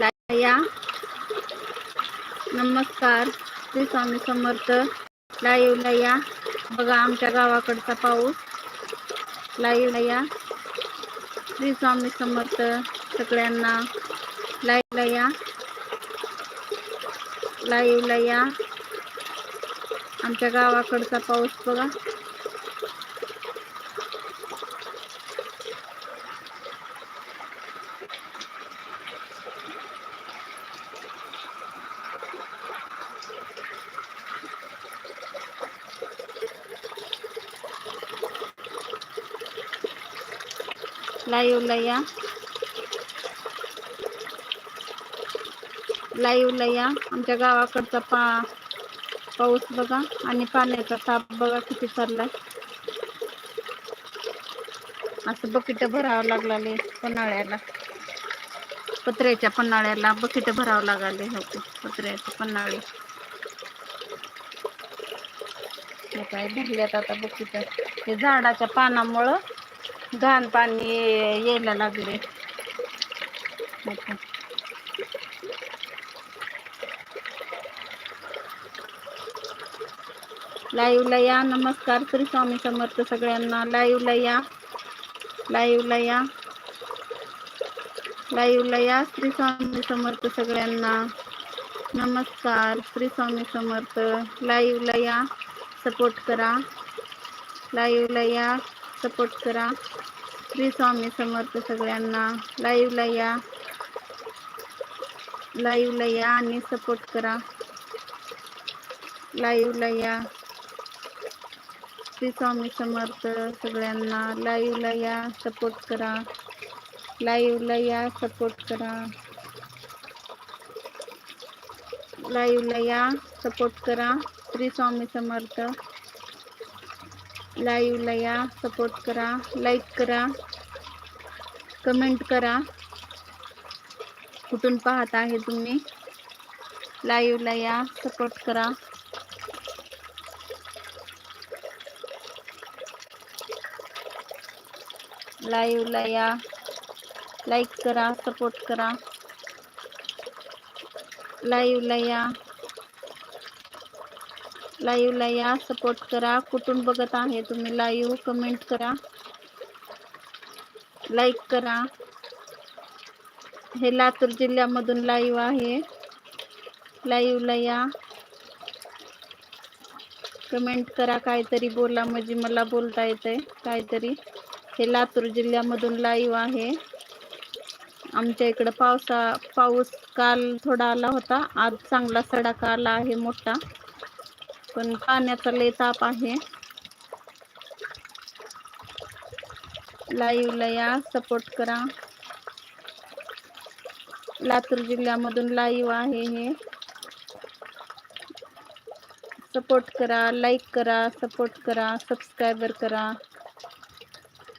या नमस्कार. श्री स्वामी समर्थ. लाईव्हला या बघा आमच्या गावाकडचा पाऊस. लाईव्हला या श्री स्वामी समर्थ सगळ्यांना. लाईव्हला या लाईव्हला या आमच्या गावाकडचा पाऊस बघा. लाईव्हला या लाईव्हला या आमच्या गावाकडचा पा पाऊस बघा आणि पाण्याचा ताप बघा किती चाललाय असं बकेट भरावं लागलाले पन्हाळ्याला. पत्र्याच्या पन्हाळ्याला बकेट भरावं लागले हो का, पत्र्याचे पन्हाळे. काय भरल्यात आता बकेट. हे झाडाच्या पानामुळं घाण पाणी यायला लागले. हो लाईव्हला या. नमस्कार श्री स्वामी समर्थ सगळ्यांना. लाईव्हला या. लाईव्हला या. लाईव्हला या. श्री स्वामी समर्थ सगळ्यांना. नमस्कार श्री स्वामी समर्थ. लाईव्हला या. सपोर्ट करा. लाईव्हला या. सपोर्ट करा. श्री स्वामी समर्थ सगळ्यांना लाईव्हला या. लाईव्हला या आणि सपोर्ट करा. लाईव्हला या. श्री स्वामी समर्थ सगळ्यांना लाईव्हला या सपोर्ट करा. लाईव्हला या सपोर्ट करा. लाईव्हला या सपोर्ट करा. श्री स्वामी समर्थ. लाईव्हला या सपोर्ट करा लाईक करा कमेंट करा. कुठून पाहत आहे तुम्ही? लाईव्हला या सपोर्ट करा. लाईव्हला या लाईक करा सपोर्ट करा. लाईव्हला या लाईव्हला या सपोर्ट करा. कुठून बघत आहे तुम्ही लाईव्ह कमेंट करा. लाईक करा. हे लातूर जिल्ह्यामधून लाईव्ह आहे. लाईव्हला या. कमेंट करा. काहीतरी बोला म्हणजे मला बोलता येतंय. काहीतरी. हे लातूर जिल्ह्यामधून लाईव्ह आहे. आमच्या इकडं पावसा पाऊस काल थोडा आला होता. आज चांगला सडाका आला आहे मोठा. पण पाण्याचा लय ताप आहे. लाईव्हला या सपोर्ट करा. लातूर जिल्ह्यामधून लाईव्ह आहे हे. सपोर्ट करा लाईक करा सपोर्ट करा सबस्क्रायबर करा.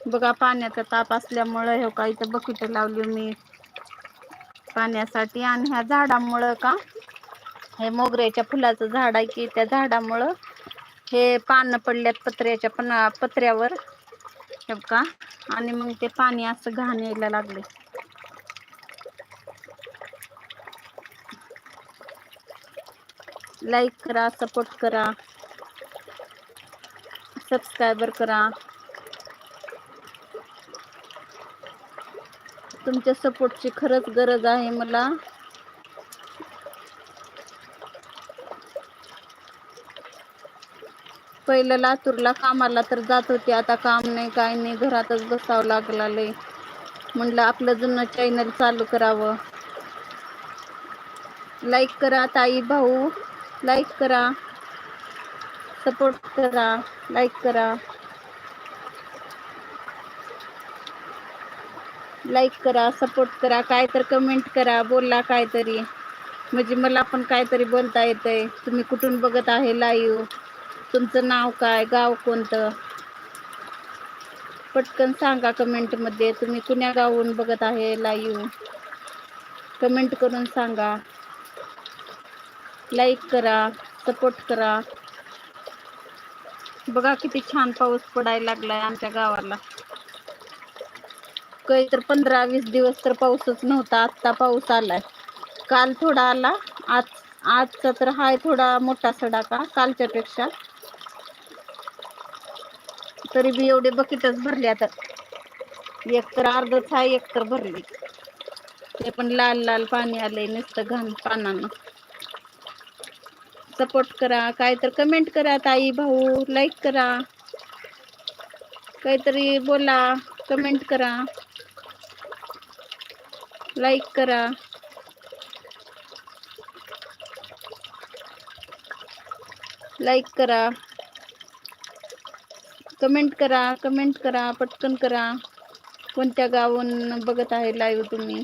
बघा पाण्याचा ताप असल्यामुळं हे का इथं बकेट लावली मी. पाण्यासाठी आणि ह्या झाडामुळं का? हे मोगऱ्याच्या फुलाचं झाड आहे की त्या झाडामुळं हे पानं पडल्यात पत्र्याच्या पण पत्र्यावर. का आणि मग ते पाणी असं घाण यायला लागले लाईक करा सपोर्ट करा. सबस्क्रायबर करा. तुमच्या सपोर्टची खरंच गरज आहे मला. पहिलं लातूरला कामाला तर जात होते. आता काम नाही काय नाही. घरातच बसावं लागला लय. म्हणलं आपलं जुनं चॅनल चालू करावं. लाईक करा ताई भाऊ. लाईक करा. सपोर्ट करा. लाईक करा. लाईक करा सपोर्ट करा. काय तर कमेंट करा. बोला काहीतरी. म्हणजे मला पण काहीतरी बोलता येतंय. तुम्ही कुठून बघत आहे लाईव्ह तुमचं नाव काय गाव कोणतं? पटकन सांगा कमेंटमध्ये तुम्ही कुण्या गावून बघत आहे लाईव्ह कमेंट करून सांगा. लाईक करा सपोर्ट करा. बघा किती छान पाऊस पडायला लागलाय आमच्या गावाला. काही तर पंधरा वीस दिवस तर पाऊसच नव्हता. आत्ता पाऊस आलाय. काल थोडा आला. आज आजचा तर हाय थोडा मोठा सडाका कालच्या पेक्षा तरी बी एवढे बकेटच भरले आता. एक तर अर्धच आहे एक तर भरली. ते पण लाल लाल पाणी आलंय नुसतं घाण पानांना. सपोर्ट करा काय तर कमेंट करा ताई भाऊ. लाईक करा. काहीतरी बोला कमेंट करा. लाईक करा. लाईक करा. कमेंट करा कमेंट करा पटकन करा. कोणत्या गावून बघत आहे लाईव्ह तुम्ही?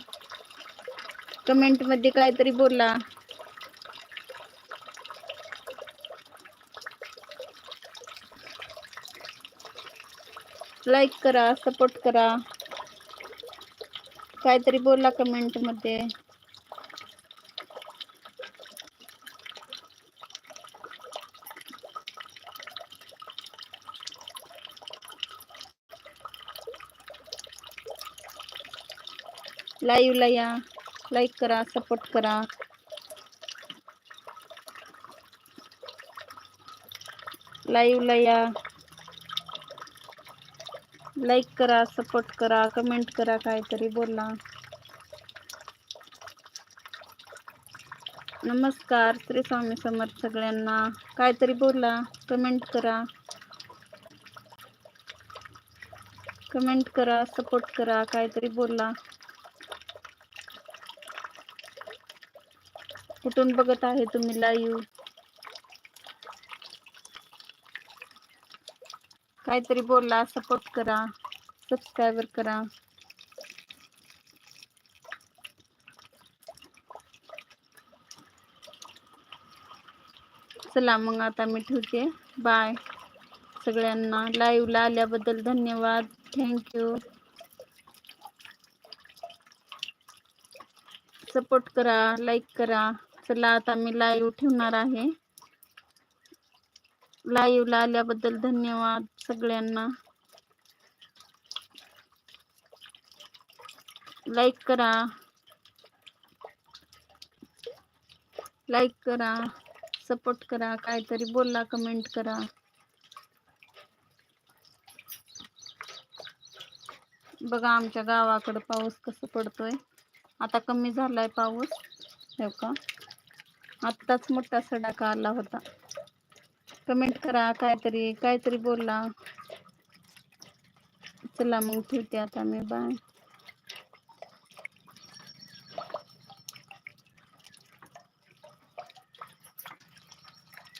कमेंटमध्ये काहीतरी बोला. लाईक करा सपोर्ट करा. काहीतरी बोला कमेंट लाईव्हला या. लाईक करा सपोर्ट करा. लाईव्हला या. लाईक करा सपोर्ट करा कमेंट करा काहीतरी बोला. नमस्कार श्री स्वामी समर्थ सगळ्यांना. काहीतरी बोला कमेंट करा. कमेंट करा सपोर्ट करा काहीतरी बोला. कुठून बघत आहे तुम्ही लाईव्ह काहीतरी बोला सपोर्ट करा सबस्क्राईबर करा. चला मग आता मी ठेवते. बाय सगळ्यांना लाईव्हला आल्याबद्दल धन्यवाद. थँक्यू सपोर्ट करा लाईक करा. चला आता मी लाईव्ह ठेवणार आहे. लाईव्हला आल्याबद्दल धन्यवाद सगळ्यांना. लाईक करा. लाईक करा. सपोर्ट करा. काहीतरी बोला कमेंट करा. बघा आमच्या गावाकडे पाऊस कसं पडतोय. आता कमी झालाय पाऊस. हो का आत्ताच मोठा सडाका आला होता. कमेंट करा काहीतरी काहीतरी बोला. चला मग ठेवते आता मी. बाय.